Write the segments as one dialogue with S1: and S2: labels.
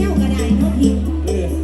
S1: เจ้าก็ได้เนาะพี่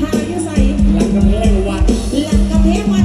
S1: ทาง
S2: ยุ
S1: สัห
S2: ลั
S1: งกำแพงวัดหลังกำแพงวั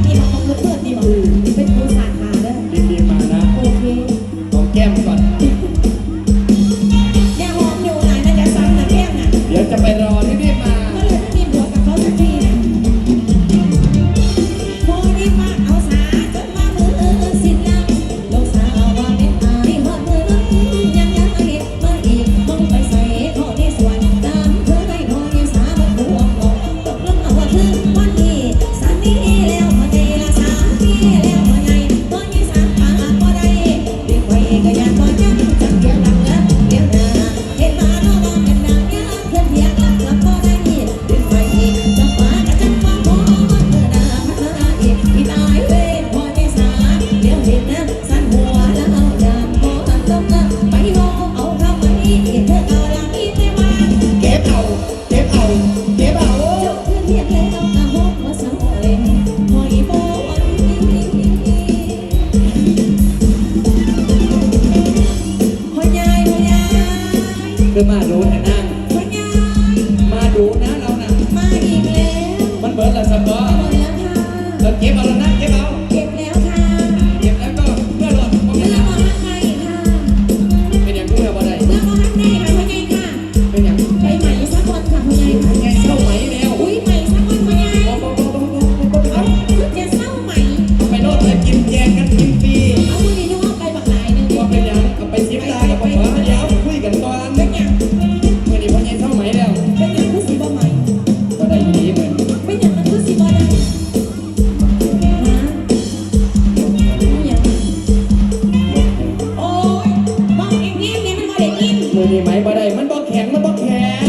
S2: ขึ้นมาดูห
S1: น้า double.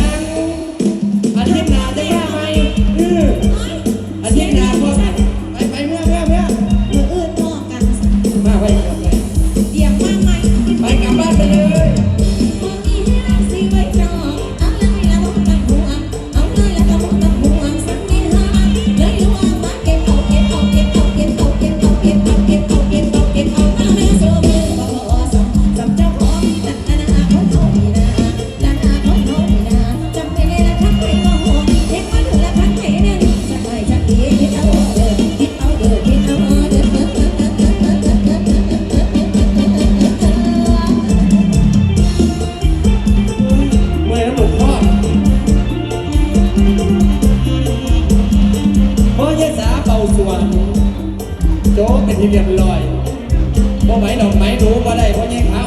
S1: ที่เรีย
S2: บ
S1: ร้อยบ่ไหมดอกไห
S2: ม้
S1: ห
S2: นูบ่ได้เพราะแย่ง
S1: เขา